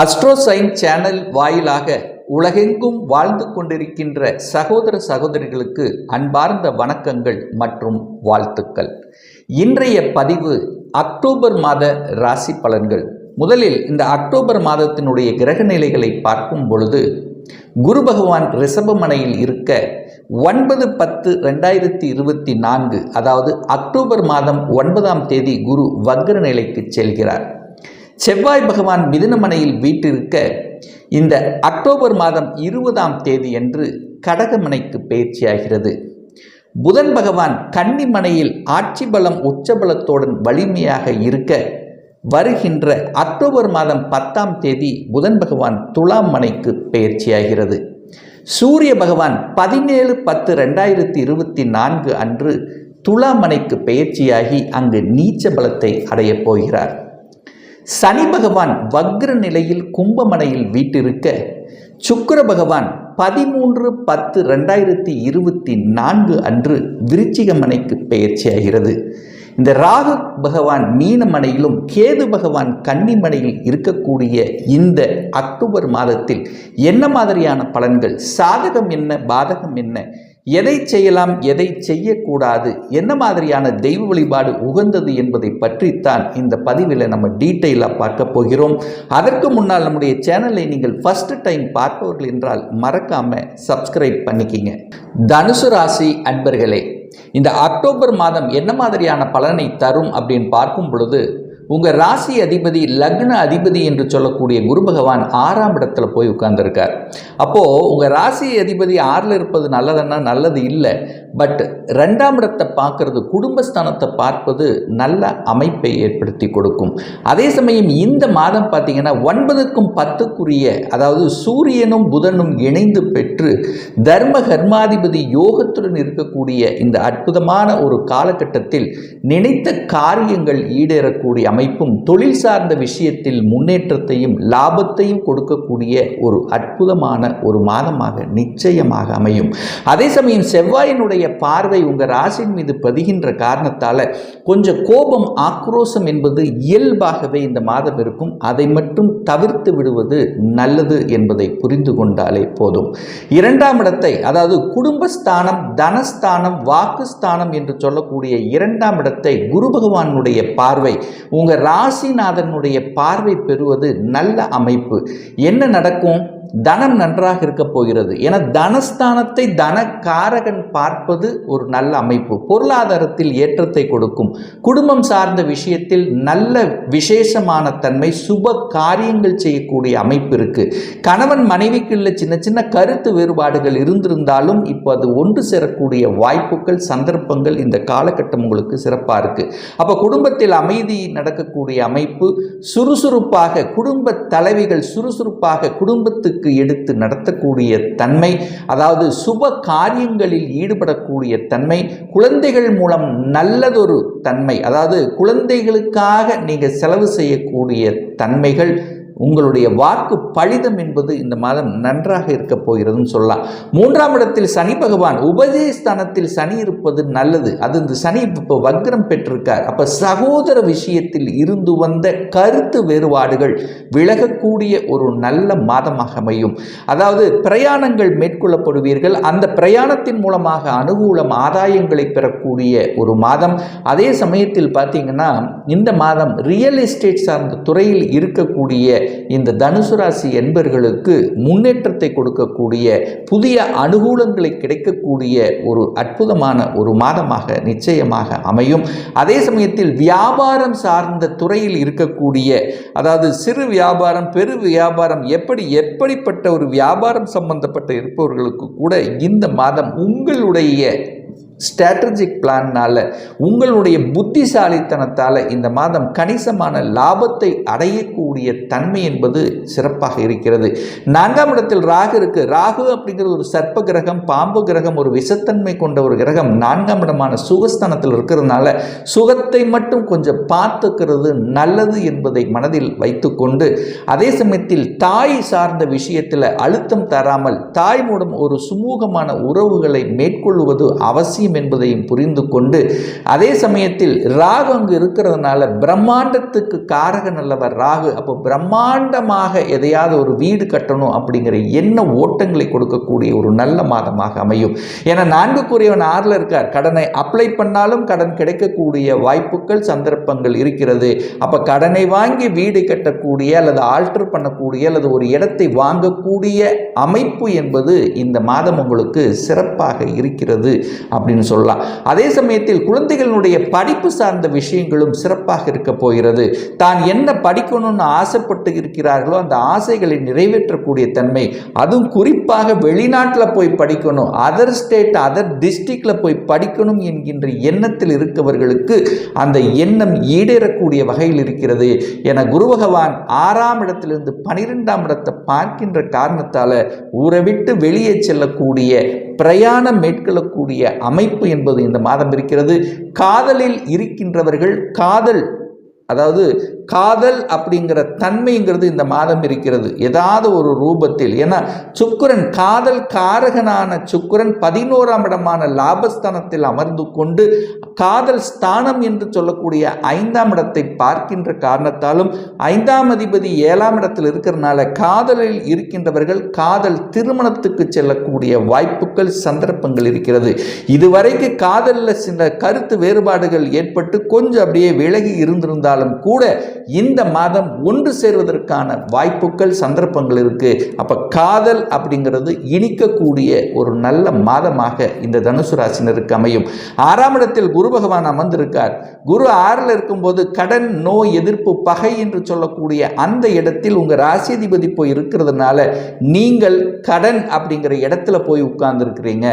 அஸ்ட்ரோசைன் channel வாயிலாக உலகெங்கும் வாழ்ந்து கொண்டிருக்கின்ற சகோதர சகோதரிகளுக்கு அன்பார்ந்த வணக்கங்கள் மற்றும் வாழ்த்துக்கள். இன்றைய பதிவு அக்டோபர் மாத ராசி பலன்கள். முதலில் இந்த அக்டோபர் மாதத்தினுடைய கிரக நிலைகளை பார்க்கும் பொழுது குரு பகவான் ரிஷபமனையில் இருக்க ஒன்பது பத்து ரெண்டாயிரத்தி இருபத்தி நான்கு அதாவது அக்டோபர் மாதம் ஒன்பதாம் தேதி குரு வக்ர நிலைக்கு செல்கிறார். செவ்வாய் பகவான் மிதுனமனையில் வீட்டிருக்க இந்த அக்டோபர் மாதம் இருபதாம் தேதி என்று கடகமனைக்கு பயிற்சியாகிறது. புதன் பகவான் கன்னிமனையில் ஆட்சி பலம் உச்சபலத்துடன் வலிமையாக இருக்க வருகின்ற அக்டோபர் மாதம் பத்தாம் தேதி புதன் பகவான் துலாம் மனைக்கு பயிற்சியாகிறது. சூரிய பகவான் பதினேழு பத்து ரெண்டாயிரத்தி இருபத்தி நான்கு அன்று துலாமனைக்கு பயிற்சியாகி அங்கு நீச்ச பலத்தை அடையப் போகிறார். சனி பகவான் வக்ர நிலையில் கும்பமனையில் வீட்டிருக்க சுக்கர பகவான் பதிமூன்று பத்து ரெண்டாயிரத்தி இருபத்தி நான்கு அன்று விருச்சிகமனைக்கு பெயர்ச்சியாகிறது. இந்த ராகு பகவான் மீனமனையிலும் கேது பகவான் கன்னிமனையில் இருக்கக்கூடிய இந்த அக்டோபர் மாதத்தில் என்ன மாதிரியான பலன்கள்? சாதகம் என்ன? பாதகம் என்ன? எதை செய்யலாம் எதை செய்யக்கூடாது என்ன மாதிரியான தெய்வ வழிபாடு உகந்தது என்பதை பற்றித்தான் இந்த பதிவில் நம்ம டீட்டெயிலாக பார்க்க போகிறோம். அதற்கு முன்னால் நம்முடைய சேனலை நீங்கள் ஃபர்ஸ்ட் டைம் பார்ப்பவர்கள் என்றால் மறக்காமல் சப்ஸ்கிரைப் பண்ணிக்கிங்க. தனுசு ராசி அன்பர்களே இந்த அக்டோபர் மாதம் என்ன மாதிரியான பலனை தரும் அப்படின்னு பார்க்கும் பொழுது உங்கள் ராசி அதிபதி லக்ன அதிபதி என்று சொல்லக்கூடிய குரு பகவான் ஆறாம் இடத்துல போய் உட்கார்ந்துருக்கார். அப்போது உங்கள் ராசி அதிபதி ஆறில் இருப்பது நல்லதுன்னா நல்லது இல்லை. பட் ரெண்டாம் இடத்தை பார்க்கறது குடும்பஸ்தானத்தை பார்ப்பது நல்ல அமைப்பை ஏற்படுத்தி கொடுக்கும். அதே சமயம் இந்த மாதம் பார்த்தீங்கன்னா ஒன்பதுக்கும் பத்துக்குரிய அதாவது சூரியனும் புதனும் இணைந்து பெற்று தர்ம கர்மாதிபதி யோகத்துடன் இருக்கக்கூடிய இந்த அற்புதமான ஒரு காலகட்டத்தில் நினைத்த காரியங்கள் ஈடேறக்கூடிய அமைப்பும் தொழில் சார்ந்த விஷயத்தில் முன்னேற்றத்தையும் லாபத்தையும் கொடுக்கக்கூடிய ஒரு அற்புதமான ஒரு மாதமாக நிச்சயமாக அமையும். அதே சமயம் செவ்வாயினுடைய பார்வை உங்கள் ராசின் மீது பதிகின்ற காரணத்தால் கொஞ்சம் கோபம் ஆக்ரோஷம் என்பது இயல்பாகவே இந்த மாதம் இருக்கும். அதை மட்டும் தவிர்த்து விடுவது நல்லது என்பதை புரிந்து கொண்டாலே போதும். இரண்டாம் இடத்தை அதாவது குடும்பஸ்தானம் தனஸ்தானம் வாக்குஸ்தானம் என்று சொல்லக்கூடிய இரண்டாம் இடத்தை குரு பகவானுடைய பார்வை உங்கள் ராசிநாதனுடைய பார்வை பெறுவது நல்ல அமைப்பு. என்ன நடக்கும்? தனம் நன்றாக இருக்க போகிறது. என தனஸ்தானத்தை தனக்காரகன் பார்ப்பது ஒரு நல்ல அமைப்பு. பொருளாதாரத்தில் ஏற்றத்தை கொடுக்கும். குடும்பம் சார்ந்த விஷயத்தில் நல்ல விசேஷமான தன்மை சுப காரியங்கள் செய்யக்கூடிய அமைப்பு இருக்கு. கணவன் மனைவிக்குள்ள சின்ன சின்ன கருத்து வேறுபாடுகள் இருந்திருந்தாலும் இப்போ அது ஒன்று சேரக்கூடிய வாய்ப்புகள் சந்தர்ப்பங்கள் இந்த காலகட்டம் உங்களுக்கு சிறப்பாக இருக்கு. அப்போ குடும்பத்தில் அமைதி நடக்கக்கூடிய அமைப்பு சுறுசுறுப்பாக குடும்ப தலைவிகள் சுறுசுறுப்பாக குடும்பத்துக்கு முன்னுக்கு எடுத்து நடத்தக்கூடிய தன்மை அதாவது சுப காரியங்களில் ஈடுபடக்கூடிய தன்மை குழந்தைகள் மூலம் நல்லதொரு தன்மை அதாவது குழந்தைகளுக்காக நீங்கள் செலவு செய்யக்கூடிய தன்மைகள் உங்களுடைய வாக்கு பழிதம் என்பது இந்த மாதம் நன்றாக இருக்க போகிறதுன்னு சொல்லலாம். மூன்றாம் இடத்தில் சனி பகவான் உபஜயஸ்தானத்தில் சனி இருப்பது நல்லது. அது இந்த சனி இப்போ வக்ரம் பெற்றிருக்கார். அப்போ சகோதர விஷயத்தில் இருந்து வந்த கருத்து வேறுபாடுகள் விலகக்கூடிய ஒரு நல்ல மாதமாக அமையும். அதாவது பிரயாணங்கள் மேற்கொள்ளப்படுவீர்கள். அந்த பிரயாணத்தின் மூலமாக அனுகூலம் ஆதாயங்களை பெறக்கூடிய ஒரு மாதம். அதே சமயத்தில் பார்த்தீங்கன்னா இந்த மாதம் ரியல் எஸ்டேட் சார்ந்த துறையில் இருக்கக்கூடிய இந்த தனுசு ராசி என்பர்களுக்கு முன்னேற்றத்தை கொடுக்கக்கூடிய புதிய அனுகூலங்களை கிடைக்கக்கூடிய ஒரு அற்புதமான ஒரு மாதமாக நிச்சயமாக அமையும். அதே சமயத்தில் வியாபாரம் சார்ந்த துறையில் இருக்கக்கூடிய அதாவது சிறு வியாபாரம் பெரு வியாபாரம் எப்படி எப்படிப்பட்ட ஒரு வியாபாரம் சம்பந்தப்பட்ட இருப்பவர்களுக்கு கூட இந்த மாதம் உங்களுடைய ஸ்ட்ராட்டஜிக் பிளான்னால் உங்களுடைய புத்திசாலித்தனத்தால் இந்த மாதம் கணிசமான லாபத்தை அடையக்கூடிய தன்மை என்பது சிறப்பாக இருக்கிறது. நான்காம் இடத்தில் ராகு இருக்கு. ராகு அப்படிங்கிறது ஒரு சர்ப்ப கிரகம் பாம்பு கிரகம் ஒரு விஷத்தன்மை கொண்ட ஒரு கிரகம். நான்காம் இடமான சுகஸ்தானத்தில் இருக்கிறதுனால சுகத்தை மட்டும் கொஞ்சம் பார்த்துக்கிறது நல்லது என்பதை மனதில் வைத்துக்கொண்டு அதே சமயத்தில் தாய் சார்ந்த விஷயத்தில் அழுத்தம் தராமல் தாய் மூலம் ஒரு சுமூகமான உறவுகளை மேற்கொள்வது அவசியம் அவசியம் என்பதையும் புரிந்து கொண்டு அதே சமயத்தில் ராகு அங்கு இருக்கிறதுனால பிரம்மாண்டத்துக்கு காரகன் அல்லவர் ராகு. அப்போ பிரம்மாண்டமாக எதையாவது ஒரு வீடு கட்டணும் அப்படிங்கிற என்ன ஓட்டங்களை கொடுக்கக்கூடிய ஒரு நல்ல மாதமாக அமையும். ஏன்னா நான்குக்குரியவன் ஆறில் இருக்கார். கடனை அப்ளை பண்ணாலும் கடன் கிடைக்கக்கூடிய வாய்ப்புகள் சந்தர்ப்பங்கள் இருக்கிறது. அப்போ கடனை வாங்கி வீடு கட்டக்கூடிய அல்லது ஆல்டர் பண்ணக்கூடிய அல்லது ஒரு இடத்தை வாங்கக்கூடிய அமைப்பு என்பது இந்த மாதம் உங்களுக்கு சிறப்பாக இருக்கிறது அப்படின்னு சொல்லலாம். அதே சமயத்தில் குழந்தைகளுடைய படிப்பு சார்ந்த விஷயங்களும் சிறப்பாக இருக்க போகிறது. தான் என்ன படிக்கணும்னு ஆசைப்பட்டு இருக்கிறார்களோ அந்த ஆசைகளை நிறைவேற்றக்கூடிய தன்மை. அதுவும் குறிப்பாக வெளிநாட்டில் போய் படிக்கணும். அதர் ஸ்டேட் அதர் டிஸ்ட்ரிக்டில் போய் படிக்கணும் என்கின்ற எண்ணத்தில் இருக்கவர்களுக்கு அந்த எண்ணம் ஈடேறக்கூடிய வகையில் இருக்கிறது. என குரு பகவான் ஆறாம் இடத்திலிருந்து பனிரெண்டாம் இடத்தை பார்க்கின்ற காரணத்தால் ஊரை விட்டு வெளியே செல்லக்கூடிய பிரயாணம் மேற்கொள்ளக்கூடிய அமைப்பு என்பது இந்த மாதம் இருக்கிறது. காதலில் இருக்கின்றவர்கள் காதல் அதாவது காதல் அப்படிங்கிற தன்மைங்கிறது இந்த மாதம் இருக்கிறது. ஏதாவது ஒரு ரூபத்தில். ஏன்னா சுக்குரன் காதல் காரகனான சுக்குரன் பதினோராம் இடமான லாபஸ்தானத்தில் அமர்ந்து கொண்டு காதல் ஸ்தானம் என்று சொல்லக்கூடிய ஐந்தாம் இடத்தை பார்க்கின்ற காரணத்தாலும் ஐந்தாம் அதிபதி ஏழாம் இடத்தில் இருக்கிறதுனால காதலில் இருக்கின்றவர்கள் காதல் திருமணத்துக்கு செல்லக்கூடிய வாய்ப்புகள் சந்தர்ப்பங்கள் இருக்கிறது. இதுவரைக்கு காதலில் சில கருத்து வேறுபாடுகள் ஏற்பட்டு கொஞ்சம் அப்படியே விலகி இருந்திருந்தால் இருந்தாலும் கூட இந்த மாதம் ஒன்று சேர்வதற்கான வாய்ப்புகள் சந்தர்ப்பங்கள் இருக்குது அப்போ காதல் அப்படிங்கிறது இனிக்கக்கூடிய ஒரு நல்ல மாதமாக இந்த தனுசு ராசினருக்கு அமையும். ஆறாம் இடத்தில் குரு பகவான் அமர்ந்திருக்கார். குரு ஆறில் இருக்கும்போது கடன் நோய் எதிர்ப்பு பகை என்று சொல்லக்கூடிய அந்த இடத்தில் உங்கள் ராசிதிபதி போய் இருக்கிறதுனால நீங்கள் கடன் அப்படிங்கிற இடத்துல போய் உட்கார்ந்துருக்கிறீங்க.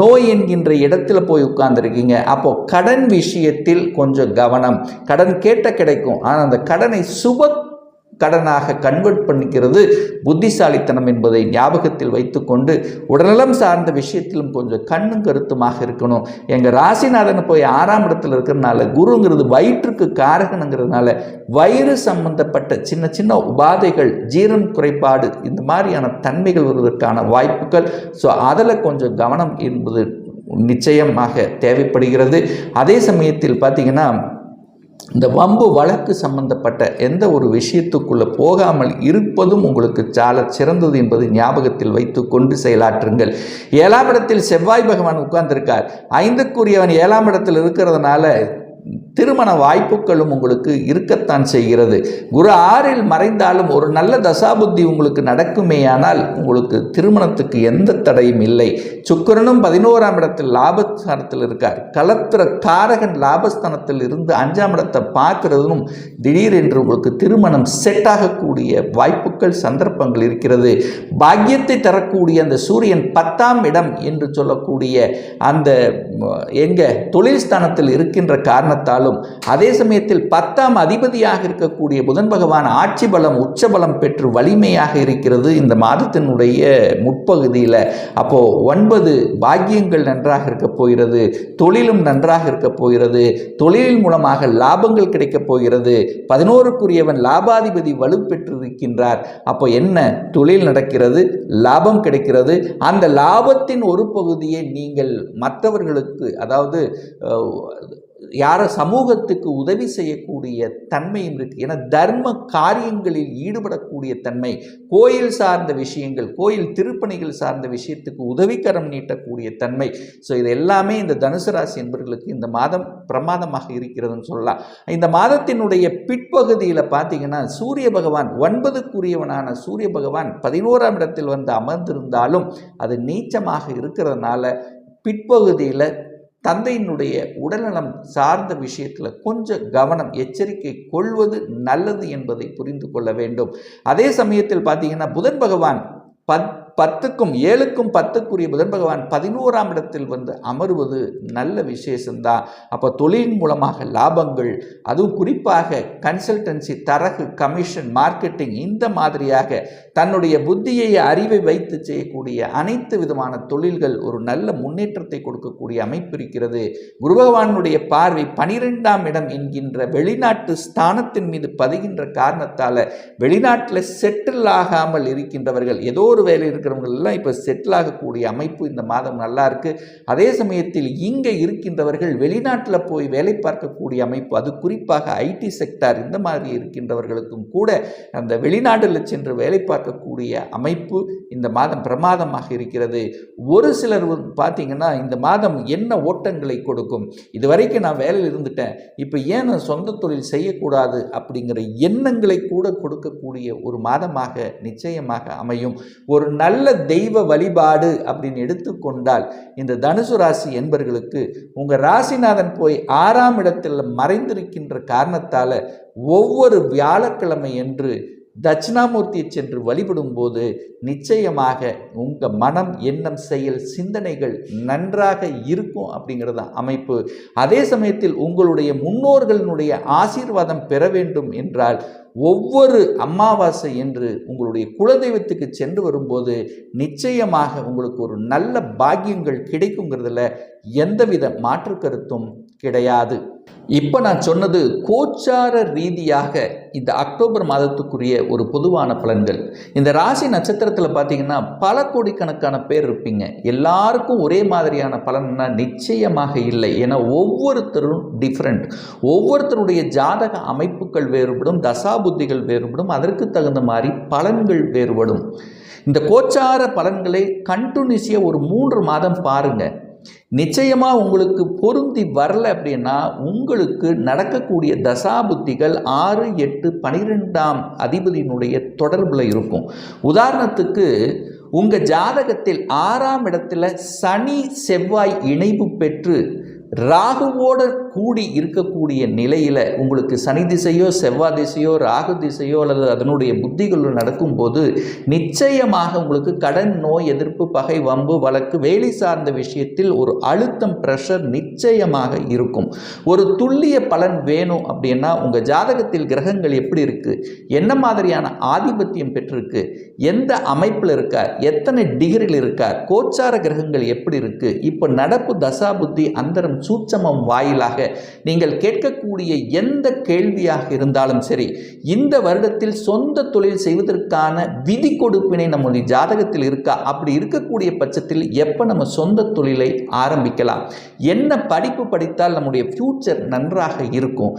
நோய் என்கின்ற இடத்துல போய் உட்கார்ந்துருக்கீங்க. அப்போ கடன் விஷயத்தில் கொஞ்சம் கவனம். கடன் கேட்ட கிடைக்கும். ஆனால் அந்த கடனை சுப கடனாக கன்வெர்ட் பண்ணிக்கிறது புத்திசாலித்தனம் என்பதை ஞாபகத்தில் வைத்துக்கொண்டு உடல்நலம் சார்ந்த விஷயத்திலும் கொஞ்சம் கண்ணும் கருத்துமாக இருக்கணும். எங்கள் ராசிநாதன் போய் ஆறாம் இடத்துல இருக்கிறதுனால குருங்கிறது வயிற்றுக்கு காரகனுங்கிறதுனால வயிறு சம்பந்தப்பட்ட சின்ன சின்ன உபாதைகள் ஜீரணம் குறைபாடு இந்த மாதிரியான தன்மைகள் வருவதற்கான வாய்ப்புகள். ஸோ அதில் கொஞ்சம் கவனம் என்பது நிச்சயமாக தேவைப்படுகிறது. அதே சமயத்தில் பார்த்தீங்கன்னா இந்த வம்பு வழக்கு சம்பந்தப்பட்ட எந்த ஒரு விஷயத்துக்குள்ளே போகாமல் இருப்பதும் உங்களுக்கு சால சிறந்தது என்பது ஞாபகத்தில் வைத்து கொண்டு செயலாற்றுங்கள். ஏழாம் இடத்தில் செவ்வாய் பகவான் உட்கார்ந்திருக்கார். ஐந்துக்குரியவன் ஏழாம் இடத்தில் இருக்கிறதுனால திருமண வாய்ப்புகளும் உங்களுக்கு இருக்கத்தான் செய்கிறது. குரு ஆறில் மறைந்தாலும் ஒரு நல்ல தசாபுத்தி உங்களுக்கு நடக்குமேயானால் உங்களுக்கு திருமணத்துக்கு எந்த தடையும் இல்லை. சுக்கரனும் பதினோராம் இடத்தில் லாபஸ்தானத்தில் இருக்கார். கலத்திர காரகன் லாபஸ்தானத்தில் இருந்து அஞ்சாம் இடத்தை பார்க்கிறதும் திடீரென்று உங்களுக்கு திருமணம் செட் ஆகக்கூடிய வாய்ப்புகள் சந்தர்ப்பங்கள் இருக்கிறது. பாக்கியத்தை தரக்கூடிய அந்த சூரியன் பத்தாம் இடம் என்று சொல்லக்கூடிய அந்த எங்க தொழில் ஸ்தானத்தில் இருக்கின்ற காரணத்தாலும் அதே சமயத்தில் பத்தாம் அதிபதியாக இருக்கக்கூடிய புதன் பகவான் ஆட்சி பலம் உச்சபலம் பெற்று வலிமையாக இருக்கிறது இந்த மாதத்தினுடைய முற்பகுதியில். அப்போ ஒன்பது பாக்கியங்கள் நன்றாக இருக்க போகிறது தொழிலும் நன்றாக இருக்க போகிறது தொழிலின் மூலமாக லாபங்கள் கிடைக்கப் போகிறது பதினோருக்குரியவன் லாபாதிபதி வலுப்பெற்றிருக்கின்றார். அப்போ என்ன? தொழில் நடக்கிறது லாபம் கிடைக்கிறது. அந்த லாபத்தின் ஒரு பகுதியை நீங்கள் மற்றவர்களுக்கு அதாவது யார சமூகத்துக்கு உதவி செய்யக்கூடிய தன்மையும் இருக்குது ஏன்னா தர்ம காரியங்களில் ஈடுபடக்கூடிய தன்மை கோயில் சார்ந்த விஷயங்கள் கோயில் திருப்பணிகள் சார்ந்த விஷயத்துக்கு உதவிக்கரம் நீட்டக்கூடிய தன்மை. ஸோ இது எல்லாமே இந்த தனுசு ராசி என்பவர்களுக்கு இந்த மாதம் பிரமாதமாக இருக்கிறதுன்னு சொல்லலாம். இந்த மாதத்தினுடைய பிற்பகுதியில் பார்த்தீங்கன்னா சூரிய பகவான் ஒன்பதுக்குரியவனான சூரிய பகவான் பதினோராம் இடத்தில் வந்து அமர்ந்திருந்தாலும் அது நீச்சமாக இருக்கிறதுனால பிற்பகுதியில் தந்தையினுடைய உடல்நலம் சார்ந்த விஷயத்தில் கொஞ்சம் கவனம் எச்சரிக்கை கொள்வது நல்லது என்பதை புரிந்து கொள்ள வேண்டும். அதே சமயத்தில் பார்த்தீங்கன்னா புதன் பகவான் பத் பத்துக்கும் ஏழுக்கும் பத்துக்குரிய புதன் பகவான் பதினோராம் இடத்தில் வந்து அமருவது நல்ல விசேஷம்தான். அப்போ தொழில் மூலமாக லாபங்கள் அதுவும் குறிப்பாக கன்சல்டன்சி தரகு கமிஷன் மார்க்கெட்டிங் இந்த மாதிரியாக தன்னுடைய புத்தியை அறிவை வைத்து செய்யக்கூடிய அனைத்து விதமான தொழில்கள் ஒரு நல்ல முன்னேற்றத்தை கொடுக்கக்கூடிய அமைப்பு இருக்கிறது. குரு பகவானுடைய பார்வை பனிரெண்டாம் இடம் என்கின்ற வெளிநாட்டு ஸ்தானத்தின் மீது பதிகின்ற காரணத்தால் வெளிநாட்டில் செட்டில் ஆகாமல் இருக்கின்றவர்கள் ஏதோ ஒரு வேலை இருக்கிறவங்க எல்லாம் இப்போ செட்டில் ஆகக்கூடிய அமைப்பு இந்த மாதம் நல்லா இருக்கு. அதே சமயத்தில் இங்கே இருக்கின்றவர்கள் வெளிநாட்டில் போய் வேலை பார்க்கக்கூடிய அமைப்பு அது குறிப்பாக ஐடி செக்டார் இந்த மாதிரி இருக்கின்றவர்களுக்கும் கூட அந்த வெளிநாட்டில் சென்று வேலை பார்க்க பார்க்கக்கூடிய அமைப்பு இந்த மாதம் பிரமாதமாக இருக்கிறது. ஒரு சிலர் பார்த்தீங்கன்னா இந்த மாதம் என்ன ஓட்டங்களை கொடுக்கும்? இதுவரைக்கும் நான் வேலையில் இருந்துட்டேன். இப்போ ஏன் நான் சொந்த தொழில் செய்யக்கூடாது? அப்படிங்கிற எண்ணங்களை கூட கொடுக்கக்கூடிய ஒரு மாதமாக நிச்சயமாக அமையும். ஒரு நல்ல தெய்வ வழிபாடு அப்படின்னு எடுத்துக்கொண்டால் இந்த தனுசு ராசி என்பர்களுக்கு உங்கள் ராசிநாதன் போய் ஆறாம் இடத்தில் மறைந்திருக்கின்ற காரணத்தால் ஒவ்வொரு வியாழக்கிழமை என்று தட்சிணாமூர்த்தியை சென்று வழிபடும் போது நிச்சயமாக உங்கள் மனம் எண்ணம் செயல் சிந்தனைகள் நன்றாக இருக்கும் அப்படிங்கிறது அமைப்பு. அதே சமயத்தில் உங்களுடைய முன்னோர்களினுடைய ஆசீர்வாதம் பெற வேண்டும் என்றால் ஒவ்வொரு அமாவாசை என்று உங்களுடைய குலதெய்வத்துக்கு சென்று வரும்போது நிச்சயமாக உங்களுக்கு ஒரு நல்ல பாக்கியங்கள் கிடைக்குங்கிறதுல எந்தவித மாற்று கருத்தும் கிடையாது. இப்போ நான் சொன்னது கோச்சார ரீதியாக இந்த அக்டோபர் மாதத்துக்குரிய ஒரு பொதுவான பலன்கள். இந்த ராசி நட்சத்திரத்தில் பார்த்தீங்கன்னா பல கோடிக்கணக்கான பேர் இருப்பீங்க. எல்லாருக்கும் ஒரே மாதிரியான பலன்னா நிச்சயமாக இல்லை. ஏன்னா ஒவ்வொருத்தரும் டிஃப்ரெண்ட் ஒவ்வொருத்தருடைய ஜாதக அமைப்புகள் வேறுபடும் தசாபுத்திகள் வேறுபடும் அதற்கு தகுந்த மாதிரி பலன்கள் வேறுபடும். இந்த கோச்சார பலன்களை கண்டினியூஸியாக ஒரு மூன்று மாதம் பாருங்கள் நிச்சயமாக உங்களுக்கு பொருந்தி வரல அப்படின்னா உங்களுக்கு நடக்கக்கூடிய தசாபுத்திகள் ஆறு எட்டு பனிரெண்டாம் அதிபதியினுடைய தொடர்பில் இருக்கும். உதாரணத்துக்கு உங்கள் ஜாதகத்தில் ஆறாம் இடத்துல சனி செவ்வாய் இணைவு பெற்று ராகுவோட கூடி இருக்கக்கூடிய நிலையில் உங்களுக்கு சனி திசையோ செவ்வாய் திசையோ ராகு திசையோ அல்லது அதனுடைய புத்திகளோ நடக்கும்போது நிச்சயமாக உங்களுக்கு கடன் நோய் எதிர்ப்பு பகை வம்பு வழக்கு வேலை சார்ந்த விஷயத்தில் ஒரு அழுத்தம் ப்ரெஷர் நிச்சயமாக இருக்கும். ஒரு துல்லிய பலன் வேணும் அப்படின்னா உங்கள் ஜாதகத்தில் கிரகங்கள் எப்படி இருக்குது என்ன மாதிரியான ஆதிபத்தியம் பெற்றிருக்கு? எந்த அமைப்பில் இருக்கார்? எத்தனை டிகிரியில் இருக்கார்? கோச்சார கிரகங்கள் எப்படி இருக்குது இப்போ நடப்பு தசாபுத்தி அந்தரம் சூட்சமம் வாயிலாக நீங்கள் கேட்கக்கூடிய எந்த கேள்வியாக இருந்தாலும் சரி இந்த வருடத்தில் சொந்த தொழில் செய்வதற்கான விதி கொடுப்பினை நம்முடைய ஜாதகத்தில் இருக்கா? அப்படி இருக்கக்கூடிய பட்சத்தில் எப்போ நம்ம சொந்த தொழிலை ஆரம்பிக்கலாம்? என்ன படிப்பு படித்தால் நம்முடைய ஃப்யூச்சர் நன்றாக இருக்கும்?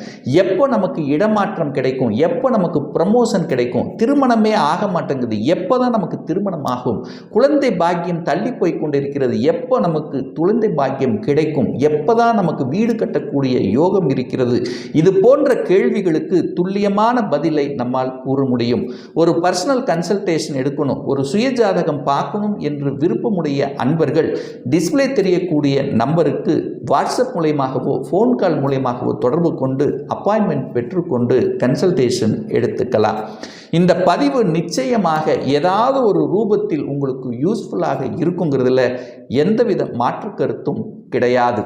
எப்போ நமக்கு இடமாற்றம் கிடைக்கும்? எப்போ நமக்கு ப்ரமோஷன் கிடைக்கும்? திருமணமே ஆக மாட்டேங்குது. எப்போ தான் நமக்கு திருமணம் ஆகும்? குழந்தை பாக்கியம் தள்ளி போய் கொண்டிருக்கிறது. எப்போ நமக்கு குழந்தை பாக்கியம் கிடைக்கும்? எப்போ எப்போதான் நமக்கு வீடு கட்டக்கூடிய யோகம் இருக்கிறது. இது போன்ற கேள்விகளுக்கு துல்லியமான பதிலை நம்மால் கூற முடியும். ஒரு பர்சனல் கன்சல்டேஷன் எடுக்கணும். ஒரு சுயஜாதகம் பார்க்கணும் என்று விருப்பமுடைய அன்பர்கள் டிஸ்ப்ளே தெரியக்கூடிய நம்பருக்கு வாட்ஸ்அப் மூலியமாகவோ ஃபோன் கால் மூலயமாகவோ தொடர்பு கொண்டு அப்பாயின்மெண்ட் பெற்றுக்கொண்டு கன்சல்டேஷன் எடுத்துக்கலாம். இந்த பதிவு நிச்சயமாக ஏதாவது ஒரு ரூபத்தில் உங்களுக்கு யூஸ்ஃபுல்லாக இருக்குங்கிறதுல எந்தவித மாற்று கருத்தும் கிடையாது.